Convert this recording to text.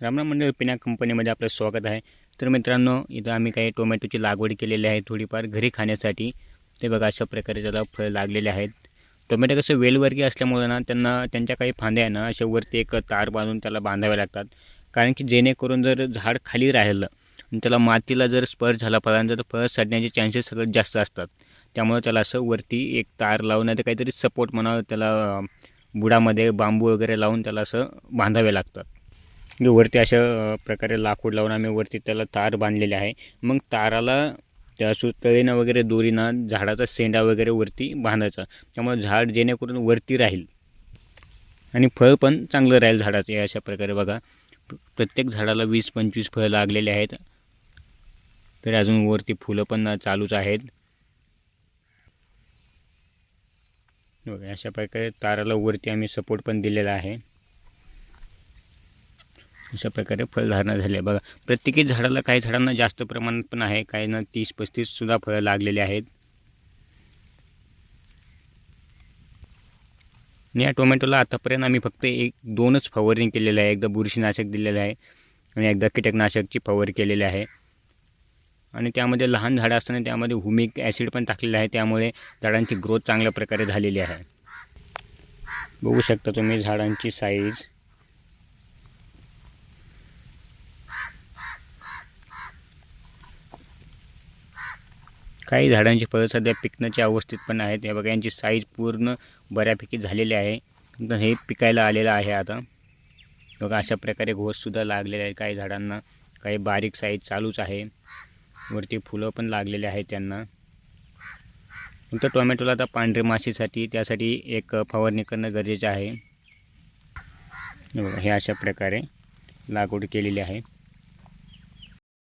रामराम मंडळ पिण्या कंपनीमध्ये आपलं स्वागत आहे. तर मित्रांनो इथं आम्ही काही टोमॅटोची लागवड केलेली आहे थोडीफार घरी खाण्यासाठी. ते बघा अशा प्रकारे त्याला फळ लागलेले आहेत. टोमॅटो कसं वेलवर्गीय असल्यामुळे ना त्यांना त्यांच्या काही फांद्या आहे ना अशा वरती एक तार बांधून त्याला बांधाव्या लागतात. कारण की जेणेकरून जर झाड खाली राहिलं आणि त्याला मातीला जर स्पर्श झाला फळांचा तर फळ सडण्याचे चान्सेस सगळ्यात जास्त असतात. त्यामुळे त्याला असं वरती एक तार लावून तर काहीतरी सपोर्ट म्हणावं त्याला बुडामध्ये बांबू वगैरे लावून त्याला असं बांधावे लागतात. वरती अशा प्रकारे लाकूड लावून आम्ही वरती त्याला तार बांधलेले आहे. मग ताराला त्या सुतळीनं वगैरे दोरीनं झाडाचा शेंडा वगैरे वरती बांधायचा. त्यामुळे झाड जेणेकरून वरती राहील. आणि फळ पण चांगलं राहील झाडाचं अशा प्रकारे बघा. प्रत्येक झाडाला वीस पंचवीस फळं लागलेले आहेत. तर अजून वरती फुलं पण चालूच आहेत. बघा अशा प्रकारे ताराला वरती आम्ही सपोर्ट पण दिलेला आहे. अशा प्रकारे फळधारणा झाली आहे. बघा प्रत्येकी झाडाला काही झाडांना जास्त प्रमाणात पण आहे. काहींना तीस पस्तीस सुद्धा फळं लागलेली आहेत. आणि या टोमॅटोला आतापर्यंत आम्ही फक्त एक दोनच फवारणी केलेलं आहे. एकदा बुरशीनाशक दिलेलं आहे आणि एकदा कीटकनाशकची फवारणी केलेली आहे. आणि त्यामध्ये लहान झाडं असताना त्यामध्ये हुमिक ॲसिड पण टाकलेलं आहे. त्यामुळे झाडांची ग्रोथ चांगल्या प्रकारे झालेली आहे. बघू शकता तुम्ही झाडांची साईज काही झाडांची फळं सध्या पिकण्याच्या अवस्थेत पण आहेत. या बघा यांची साईज पूर्ण बऱ्यापैकी झालेली आहे. तर हे पिकायला आलेलं आहे आता. बघा अशा प्रकारे घोससुद्धा लागलेले आहे काही झाडांना काही बारीक साईज चालूच आहे. वरती फुलं पण लागलेले आहेत त्यांना. फक्त टोमॅटोला आता पांढरे माशीसाठी त्यासाठी एक फवारणी करणं गरजेचं आहे. बघा हे अशा प्रकारे लागवड केलेली आहे.